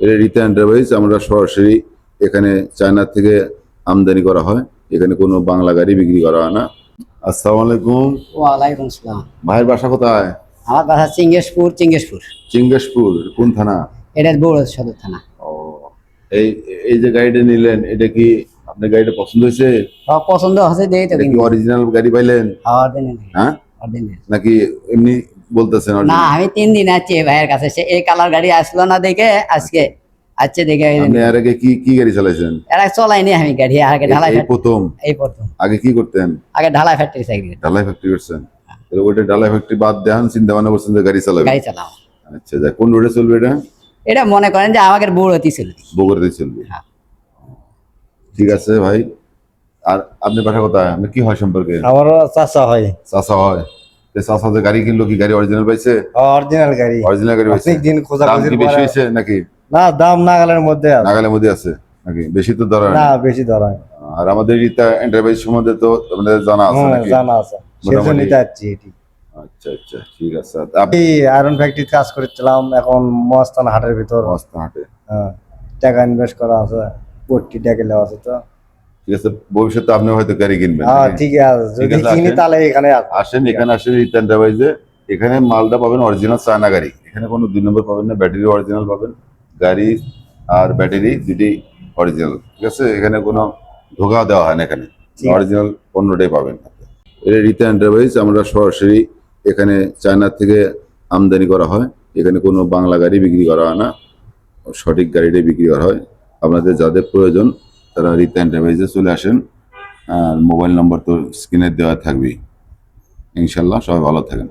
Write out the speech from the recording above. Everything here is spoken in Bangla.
এটা রিতা এন্টারপ্রাইজ আমরা সরাসরি এখানে চায়না থেকে আমদানি করা হয়। এখানে কোনো বাংলা গাড়ি বিক্রি করা হয় না। আসসালামু আলাইকুম। ওয়ালাইকুম আসসালাম। ভাইয়ের বাসা কোথায়? আমার বাসা চিঙ্গেশপুর চিঙ্গেশপুর। চিঙ্গেশপুর কোন থানা? এটা বড় সদর থানা। ও এই এই যে গাড়িটা নিলেন এটা কি আপনার গাড়িটা পছন্দ হয়েছে? সব পছন্দ হচ্ছে দেই তো কি কিন্তু। অরিজিনাল গাড়ি পাইলেন? অরিজিনাল। হ্যাঁ? অরিজিনাল। নাকি এমনি বলতেছেন না আমি তিন দিন আছি এই ভাইয়ের কাছে। সে এই কালার গাড়ি আসলো না দেখে আজকে আজকে দেখে আপনি আর আগে কি কি গাড়ি চালাইছেন? এরা চলাইনি আমি গাড়ি আগে ঢালাই এই প্রথম? এই প্রথম। আগে কি করতেন? আগে ঢালাই ফ্যাক্টরি চাকরি। ঢালাই ফ্যাক্টরি করছেন। তাহলে ওইটা ঢালাই ফ্যাক্টরি বাদ দেন চিন্তা ভাবনা করছেন যে গাড়ি চালাবেন। গাড়ি চালাও। আচ্ছা যা কোন রোডে চলবে এটা? এটা মনে করেন যে বুড় অতি ছিল বগুড়াতে চলবে। হ্যাঁ। ঠিক আছে ভাই। আর আপনি বাসা কোথায় আপনি কি হয় সম্পর্কে? আমারও চাষা হয়। চাষা হয়। চাষা যে গাড়ি কিনলো কি গাড়ি অরিজিনাল পাইছে? অরিজিনাল গাড়ি। অরিজিনাল গাড়ি পাইছে। দিন খোঁজাখুঁজির বেশি হয়েছে নাকি? না দাম নাগালের মধ্যে আছে। নাগালের মধ্যে আছে নাকি? বেশি তো ধরা না বেশি ধরা আর আমাদের রিতা এন্টারপ্রাইজ সম্বন্ধে তো আপনাদের জানা আছে হ্যাঁ, নাকি? জানা আছে। মোটামুটি। সেজন্যই তো যাচ্ছি এটি। আচ্ছা আচ্ছা ঠিক আছে। আপনি আয়রন ফ্যাক্টরি কাজ করেছিলাম এখন মস্তান হাটের ভিতর। মস্ত হাটে। হ্যাঁ, টাকা ইনভেস্ট করা আছে কোটি টাকা দেওয়া আছে তো। ঠিক আছে ভবিষ্যতে আপনি হয়তো গাড়ি কিনবেন। হ্যাঁ ঠিক আছে যদি কিনি। তাহলে এখানে আসেন এখানে আসেন রিতা এন্টারপ্রাইজে এখানে মালটা পাবেন অরিজিনাল চায়না গাড়ি। এখানে কোনো দুই নম্বর পাবেন না ব্যাটারি অরিজিনাল পাবেন। গাড়ি আর ব্যাটারি দুটি অরিজিনাল ঠিক আছে? এখানে কোনো ধোকা দেওয়া হয় না এখানে। অরিজিনাল পণ্যটাই পাবেন। এটা রিতা এন্টারপ্রাইজ আমরা সরাসরি এখানে চায়না থেকে আমদানি করা হয়। এখানে কোনো বাংলা গাড়ি বিক্রি করা হয় না। সঠিক গাড়িটাই বিক্রি করা হয়। আপনাদের যাদের প্রয়োজন তারা রিতা এন্টারপ্রাইজে চলে আসেন। আর মোবাইল নম্বর তো স্ক্রিনে দেওয়া থাকবেই। ইনশাল্লাহ সবাই ভালো থাকেন।